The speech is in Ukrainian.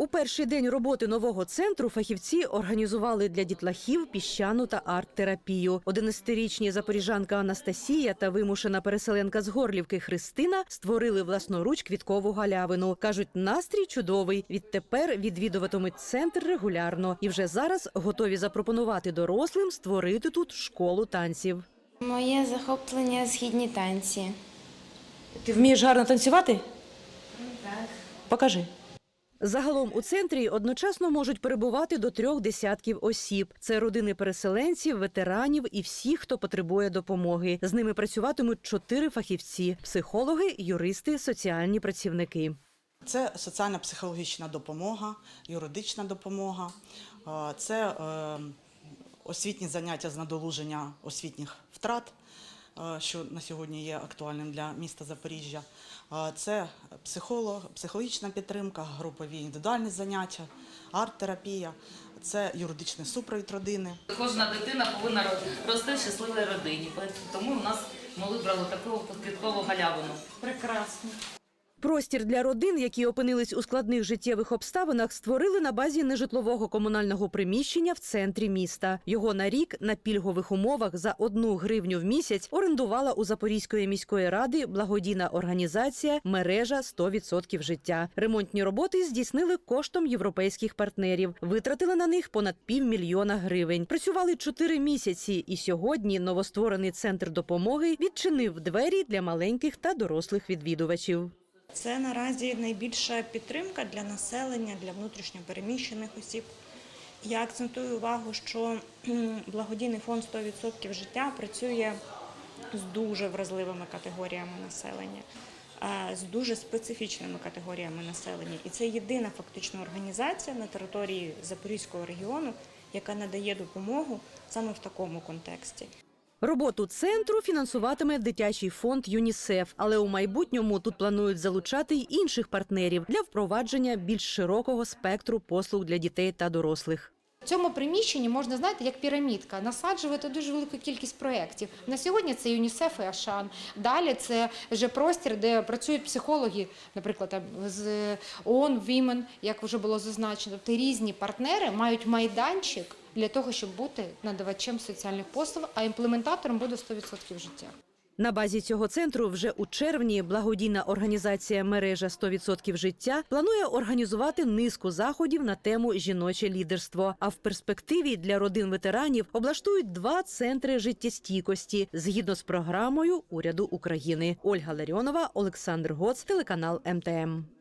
У перший день роботи нового центру фахівці організували для дітлахів піщану та арт-терапію. 11-річні запоріжанка Анастасія та вимушена переселенка з Горлівки Христина створили власноруч квіткову галявину. кажуть, настрій чудовий. Відтепер відвідуватимуть центр регулярно і вже зараз готові запропонувати дорослим створити тут школу танців. Моє захоплення східні танці. Ти вмієш гарно танцювати? Так. Покажи. Загалом у центрі одночасно можуть перебувати до трьох десятків осіб. Це родини переселенців, ветеранів і всі, хто потребує допомоги. З ними працюватимуть чотири фахівці: психологи, юристи, соціальні працівники. Це соціально-психологічна допомога, юридична допомога, е, це е, освітні заняття з надолуження освітніх втрат, що на сьогодні є актуальним для міста Запоріжжя. Це психолог, психологічна підтримка, групові індивідуальні заняття, арт-терапія, це юридичний супровід родини. Кожна дитина повинна рости в щасливій родині. Тому у нас ми вибрали таку квіткову галявину. Прекрасно. Простір для родин, які опинились у складних життєвих обставинах, створили на базі нежитлового комунального приміщення в центрі міста. Його на рік на пільгових умовах за одну гривню в місяць орендувала у Запорізької міської ради благодійна організація Мережа 100% життя. Ремонтні роботи здійснили коштом європейських партнерів. Витратили на них понад півмільйона гривень. Працювали чотири місяці, і сьогодні новостворений центр допомоги відчинив двері для маленьких та дорослих відвідувачів. Це наразі найбільша підтримка для населення, для внутрішньопереміщених осіб. Я акцентую увагу, що благодійний фонд 100% життя працює з дуже вразливими категоріями населення, з дуже специфічними категоріями населення. І це єдина фактично організація на території Запорізького регіону, яка надає допомогу саме в такому контексті. Роботу центру фінансуватиме дитячий фонд ЮНІСЕФ, але у майбутньому тут планують залучати й інших партнерів для впровадження більш широкого спектру послуг для дітей та дорослих. Цьому приміщенні можна знаєте, як пірамідка, насаджувати дуже велику кількість проєктів. На сьогодні це ЮНІСЕФ і Ашан. Далі це вже простір, де працюють психологи, наприклад, там, з ООН, Women, як вже було зазначено. Тобто різні партнери мають майданчик для того, щоб бути надавачем соціальних послуг, а імплементатором буде 100% життя. На базі цього центру вже у червні благодійна організація мережа 100% життя планує організувати низку заходів на тему жіноче лідерство. А в перспективі для родин ветеранів облаштують два центри життєстійкості згідно з програмою уряду України. Ольга Ларіонова, Олександр Гоц, телеканал МТМ.